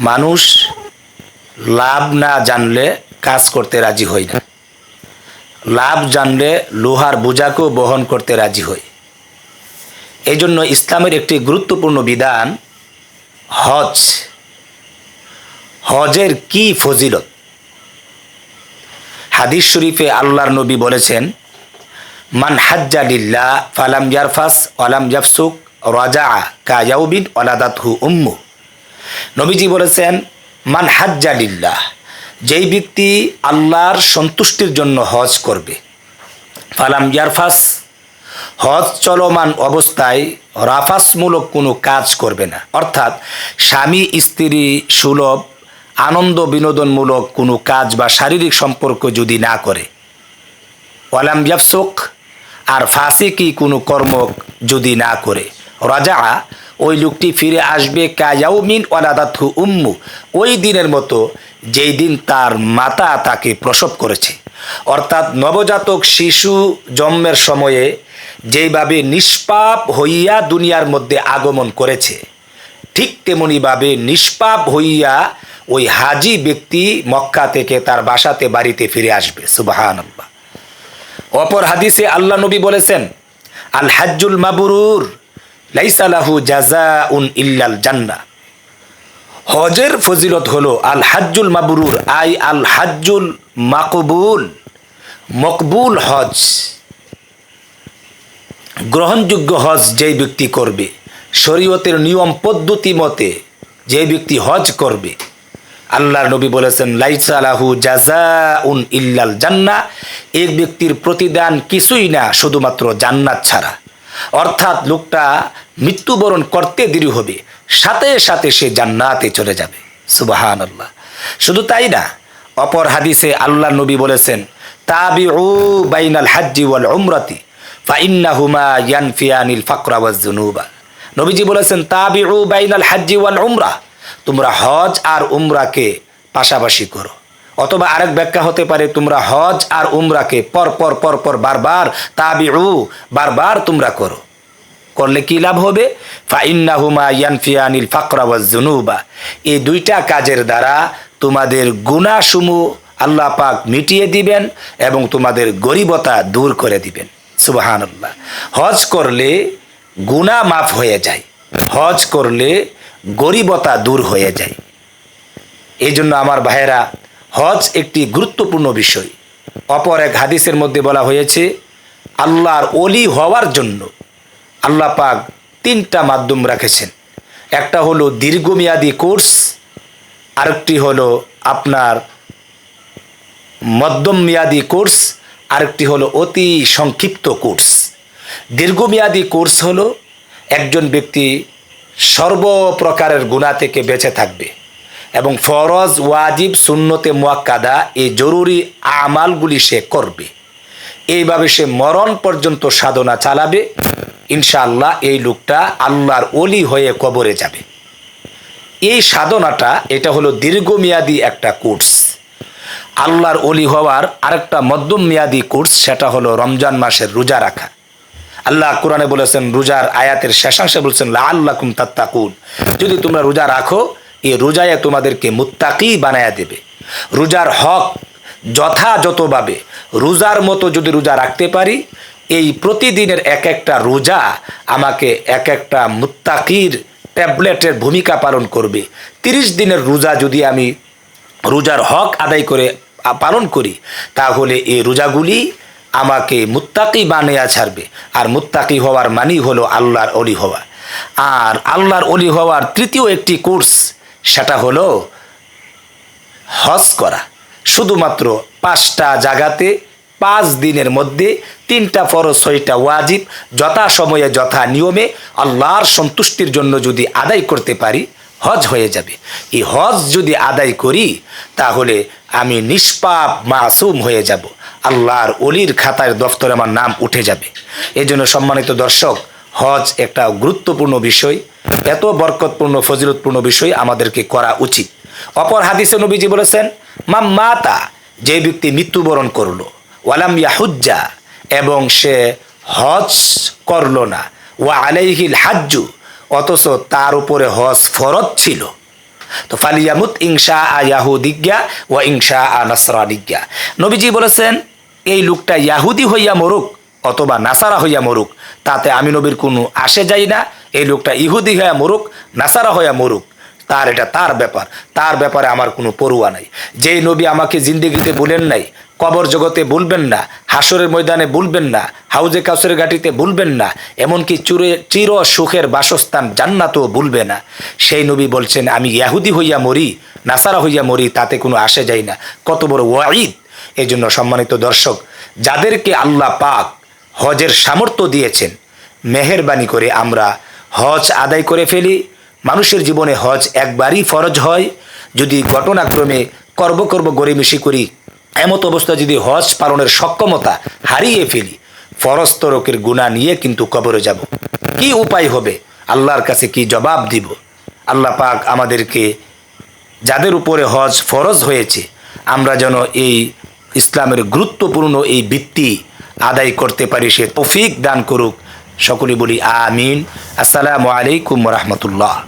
মানুষ লাভ না জানলে কাজ করতে রাজি হয় না। লাভ জানলে লোহার বোঝাকেও বহন করতে রাজি হয় এই জন্য ইসলামের একটি গুরুত্বপূর্ণ বিধান, হজ। হজের কি ফজিলত? হাদিস শরীফে আল্লাহর নবী বলেছেন, মান হাজ্জা লিল্লাহ ফালাম ইয়ারফাস ওয়ালাম ইয়াফসুক রাজা কায়াউবিন ওলাদাতহু উম্মু নবীজি বলেছেন, মান হাজ্জা লিল্লাহ যেই ব্যক্তি আল্লাহর সন্তুষ্টির জন্য হজ করবে। ফালাম ইয়ারফাস, হজ চলমান অবস্থায় রাফাসমূলক কোনো কাজ করবে না। অর্থাৎ, স্বামী, স্ত্রী, সুলভ, আনন্দ, বিনোদনমূলক কোনো কাজ বা শারীরিক সম্পর্ক যদি না করে। ওয়ালাম ইয়াফসুক, আর ফাসিকি কোনো কর্ম যদি না করে। রাজা ওই লোকটি ফিরে আসবে কায়াউমিন ওয়ালাদাথু উম্মু। ওই দিনের মতো যেই দিন তার মাতা তাকে প্রসব করেছে। অর্থাৎ নবজাতক শিশু জন্মের সময়ে যেইভাবে নিষ্পাপ হইয়া দুনিয়ার মধ্যে আগমন করেছে, ঠিক তেমনিভাবে নিষ্পাপ হইয়া ওই হাজি ব্যক্তি মক্কা থেকে তার বাসাতে, বাড়িতে ফিরে আসবে। সুবাহান অপর হাদিসে আল্লাহ নবী বলেছেন, আল হাজ্জুল মাবরুর লাইসালাহু জাজা উন ইল্লাল জান্না হজের ফজিলত হলো আল হাজ্জুল মাবরুর, আই আল হাজ্জুল মাকবুল, মকবুল হজ। গ্রহণযোগ্য হজ যেই ব্যক্তি করবে, শরীয়তের নিয়ম পদ্ধতি মতে যে ব্যক্তি হজ করবে আল্লাহ নবী বলেছেন লাইসালাহু জাজা উন ইল্লাল জান্না এক ব্যক্তির প্রতিদান কিছুই না, শুধুমাত্র জান্নাত ছাড়া। অর্থাৎ লোকটা মৃত্যুবরণ করতে দেরি হবে, সাথে সাথে সে জান্নাতে চলে যাবে। সুবাহান আল্লাহ শুধু তাই না, অপর হাদিসে আল্লাহ নবী বলেছেন, তাবিউ বাইনাল হাজ্জি ওয়াল উমরাতি, ফাইন্নাহুমা ইয়ানফিয়ানিল ফাকরা ওয়াজ জুনুবা নবীজি বলেছেন, তাবিউ বাইনাল হাজ্জি ওয়াল উমরা, তোমরা হজ আর উমরাকে পাশাপাশি করো। অথবা আরেক ব্যাখ্যা হতে পারে, তোমরা হজ আর উমরাকে পর পর পর পর, বারবার তাবিউ, বারবার তোমরা করো। করলে কি লাভ হবে? ফাইন্নাহুমা ইয়ানফিয়ানিল জুনুবা। এই দুইটা কাজের দ্বারা তোমাদের গুণাসমূহ আল্লাহ পাক মিটিয়ে দিবেন এবং তোমাদের গরিবতা দূর করে দিবেন। সুবাহান আল্লাহ হজ করলে গুণা মাফ হয়ে যায়। হজ করলে গরিবতা দূর হয়ে যায়। এই জন্য আমার ভাইয়েরা হজ একটি গুরুত্বপূর্ণ বিষয়। অপর এক হাদিসের মধ্যে বলা হয়েছে, আল্লাহর অলি হওয়ার জন্য আল্লাহ পাক তিনটা মাধ্যম রাখেছেন। একটা হলো দীর্ঘমেয়াদী কোর্স, আরেকটি হলো আপনার মধ্যম মেয়াদী কোর্স, আরেকটি হলো অতি সংক্ষিপ্ত কোর্স। দীর্ঘমেয়াদী কোর্স হলো একজন ব্যক্তি সর্বপ্রকারের গুণা থেকে বেঁচে থাকবে। এবং ফরজ, ওয়াজিব, সুন্নতে মোয়াক্কাদা এই জরুরি আমালগুলি সে করবে। এইভাবে সে মরণ পর্যন্ত সাধনা চালাবে। ইনশাআল্লাহ এই লোকটা আল্লাহর অলি হয়ে কবরে যাবে। এই সাধনাটা, এটা হলো দীর্ঘমেয়াদী একটা কোর্স। আল্লাহর অলি হওয়ার আরেকটা মধ্যম মেয়াদী কোর্স, সেটা হলো রমজান মাসের রোজা রাখা। আল্লাহ কোরআনে বলেছেন, রোজার আয়াতের শেষাংশে বলছেন লা আল্লাকুম তাত্তাকুন। যদি তোমরা রোজা রাখো এই রোজায় তোমাদেরকে মুত্তাকি বানায়া দেবে। রোজার হক যথাযথভাবে রোজার মতো যদি রোজা রাখতে পারি, এই প্রতিদিনের এক একটা রোজা আমাকে এক একটা মুত্তাকির ট্যাবলেটের ভূমিকা পালন করবে। তিরিশ দিনের রোজা যদি আমি রোজার হক আদায় করে পালন করি, তাহলে এই রোজাগুলি আমাকে মুত্তাকি বানিয়ে ছাড়বে। আর মুত্তাকি হওয়ার মানি হলো আল্লাহর অলি হওয়া। আর আল্লাহর অলি হওয়ার তৃতীয় একটি কোর্স সেটা হলো হজ করা। শুধুমাত্র পাঁচটা জায়গাতে পাঁচ দিনের মধ্যে তিনটা ফরজ, ছয়টা ওয়াজিব যথা সময়ে যথা নিয়মে আল্লাহর সন্তুষ্টির জন্য যদি আদায় করতে পারি, হজ হয়ে যাবে। এই হজ যদি আদায় করি, তাহলে আমি নিষ্পাপ, মাসুম হয়ে যাব। আল্লাহর অলির খাতার দফতরে আমার নাম উঠে যাবে। এই জন্য সম্মানিত দর্শক হজ একটা গুরুত্বপূর্ণ বিষয়, এত বরকতপূর্ণ, ফজিলতপূর্ণ বিষয় আমাদেরকে করা উচিত। অপর হাদিসে নবীজি বলেছেন, মা মাতা, যে ব্যক্তি মৃত্যুবরণ করল, ওয়ালাম ইয়াহুজ্জা, এবং সে হজ করল না, ওয়া আলাইহিল হাজ্জু, অথচ তার উপরে হজ ফরজ ছিল। তো ফালিয়ামুত ইংসা আ ইয়াহুদিজ্ঞা ওয়া ইংসা আ নাসরা নাসরানিজ্ঞা নবীজি বলেছেন, এই লোকটা ইয়াহুদি হইয়া মরুক অথবা নাসারা হইয়া মরুক। তাতে আমি নবীর কোনো আসে যাই না, এই লোকটা ইহুদি হইয়া মরুক, নাসারা হইয়া মরুক। তার এটা তার ব্যাপার, তার ব্যাপারে আমার কোনো পড়ুয়া নাই। যেই নবী আমাকে জিন্দিগিতে বলেন নাই, কবর জগতে বলবেন না হাসরের ময়দানে বলবেন না, হাউজে কাউসের ঘাটিতে বলবেন না, এমনকি চুরে, চির সুখের বাসস্থান জান্নাতও বলবে না। সেই নবী বলছেন, আমি ইয়াহুদি হইয়া মরি, নাসারা হইয়া মরি, তাতে কোনো আসে যায় না। কত বড় ওয়াঈদ। এই জন্য সম্মানিত দর্শক, যাদেরকে আল্লাহ পাক হজের সামর্থ্য দিয়েছেন। মেহেরবানি করে আমরা হজ আদায় করে ফেলি। মানুষের জীবনে হজ একবারই ফরজ হয়। যদি ঘটনাক্রমে কর্ম কর্ম গড়িমিশি করি, এমত অবস্থা যদি হজ পালনের সক্ষমতা হারিয়ে ফেলি, ফরজ তরকের গুণা নিয়ে কিন্তু কবরে যাব। কি উপায় হবে? আল্লাহর কাছে কি জবাব দিব? আল্লাহ পাক আমাদেরকে যাদের উপরে হজ ফরজ হয়েছে, আমরা যেন এই ইসলামের গুরুত্বপূর্ণ এই ভিত্তি আদায় করতে পারি সে তৌফিক দান করুক। সকলে বলি আমিন। আসসালামু আলাইকুম রহমতুল্লাহ।